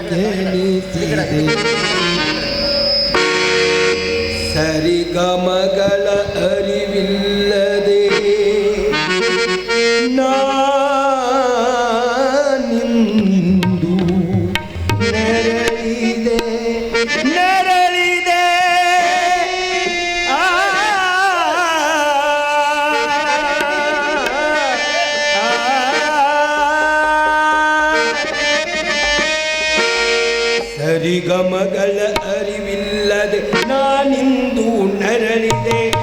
ಹಾಡಬೇಕೆನಿಸಿದೆ ಸರಿಗಮಗಳ ಅರಿವಿಲ್ಲದೆ ನಾನಿಂದು ನೆರಳಿದೆ ನೆರ ಸರಿಗಮಗಳ ಅರಿವಿಲ್ಲದೆ ನಾನಿಂದು ನರಳಿದೆ.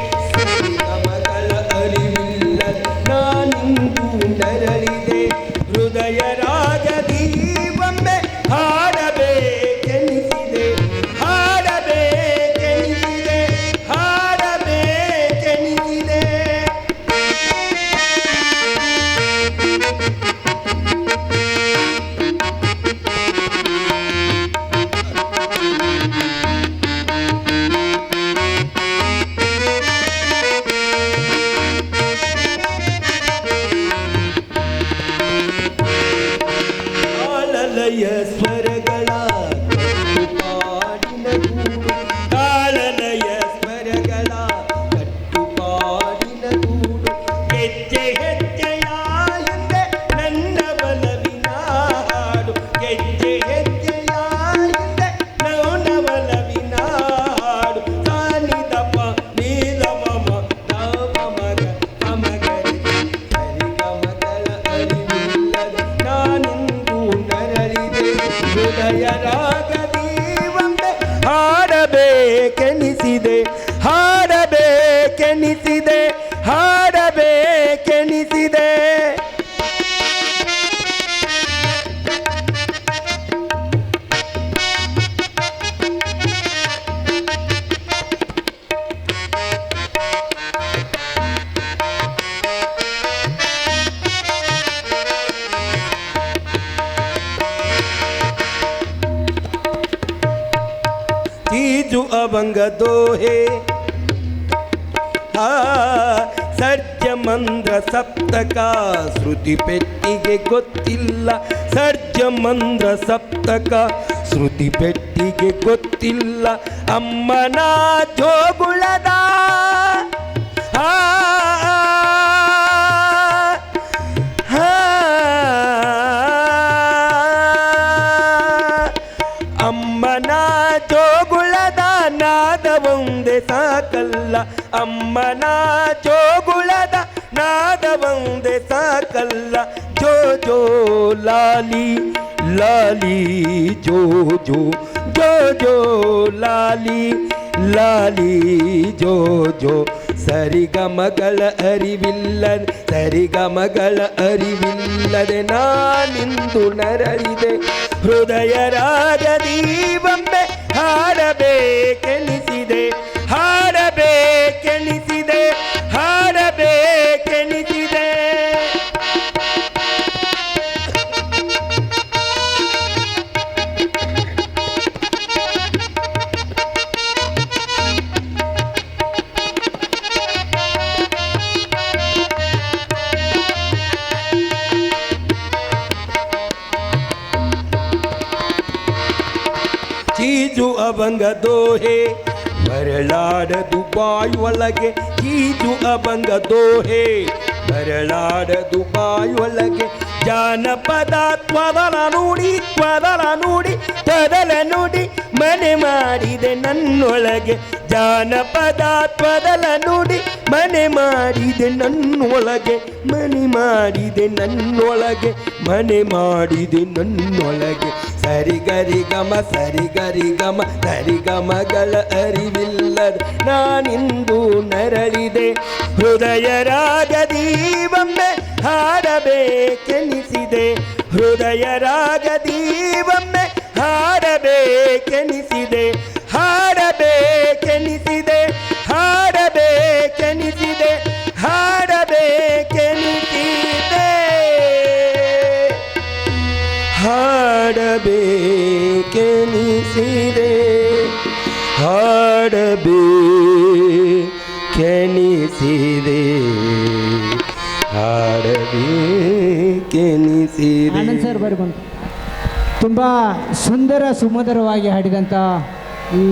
ಅಭಂಗ ದೋಹೆ. ಆ ಸರ್ಜ ಮಂದ್ರ ಸಪ್ತಕ ಶ್ರುತಿ ಪೆಟ್ಟಿಗೆ ಗೊತ್ತಿಲ್ಲ. ಸರ್ಜ ಮಂದ್ರ ಸಪ್ತಕ ಶ್ರುತಿ ಪೆಟ್ಟಿಗೆ ಗೊತ್ತಿಲ್ಲ. ಅಮ್ಮನ ಜೋಗುಳದ ಆ, ಅಮ್ಮನ ಜೋಗುಳದ ನಾದ ಒಂದೇ ಸಾಕಲ್ಲ. ಜೋ ಜೋ, ಲಾಲಿ ಲಾಲಿ, ಜೋ ಜೋ ಜೋ ಜೋ, ಲಾಲಿ ಲಾಲಿ, ಜೋ ಜೋ. ಸರಿಗಮಗಳ ಅರಿವಿಲ್ಲದೆ ಸರಿಗಮಗಳ ಅರಿವಿಲ್ಲದೆ ನಾನಿಂದು ನರಳಿದೆ. ಹೃದಯ ರಾಗದಿ ಬೊಂಬೆ ಹಾಡಬೇಕೆನಿಸಿದೆ ಹಾಡಬೇಕೆನಿಸಿದೆ ಹಾಡಬೇಕೆನಿಸಿದೆ ಚೀಜು ಅಭಂಗ ದೋಹೆ ದುಬಾಯ್ ಒಳಗೆ ಈಜು ಅಭಂಗ ದೋಹೆ. ಬರಳಾಡ ದುಬಾಯ್ ಒಳಗೆ ಜಾನಪದ ತ್ವದಲ ನುಡಿ ತ್ವದಲ ನುಡಿ ತದಲ ನುಡಿ ಮನೆ ಮಾಡಿದೆ ನನ್ನೊಳಗೆ ಜಾನಪದಾತ್ಮದಲ ನುಡಿ. ಮನೆ ಮಾಡಿದೆ ನನ್ನೊಳಗೆ, ಮನೆ ಮಾಡಿದೆ ನನ್ನೊಳಗೆ, ಮನೆ ಮಾಡಿದೆ ನನ್ನೊಳಗೆ. ಸರಿಗರಿ ಗಮ ಸರಿಗರಿ ಗಮ ಸರಿಗಮಗಳ ಅರಿವಿಲ್ಲದ ನಾನಿಂದು ನರಳಿದೆ. ಹೃದಯ ರಾಗದಿ ಒಮ್ಮೆ ಹಾಡಬೇಕೆನಿಸಿದೆ. ಹೃದಯ ರಾಗದಿ ಒಮ್ಮೆ ಹಾಡಬೇಕೆನಿಸಿದೆ ಹಾಡಬೇಕೆನಿಸಿದೆ ಹಾಡಬೇಕೆನಿಸಿದೆ ಹಾಡಬೇಕೆನಿಸಿದೆ. ಹಾಡಬೇಕೆನಿಸಿದೆ ಹಾಡಬೇಕೆನಿಸಿದೆ ಹಾಡಬೇಕೆನಿಸಿದೆ. ಆನಂದ್ ಸರ್ ಬರಿ ಬಂತು ತುಂಬ ಸುಂದರ ಸುಮಧುರವಾಗಿ ಹಾಡಿದಂಥ ಈ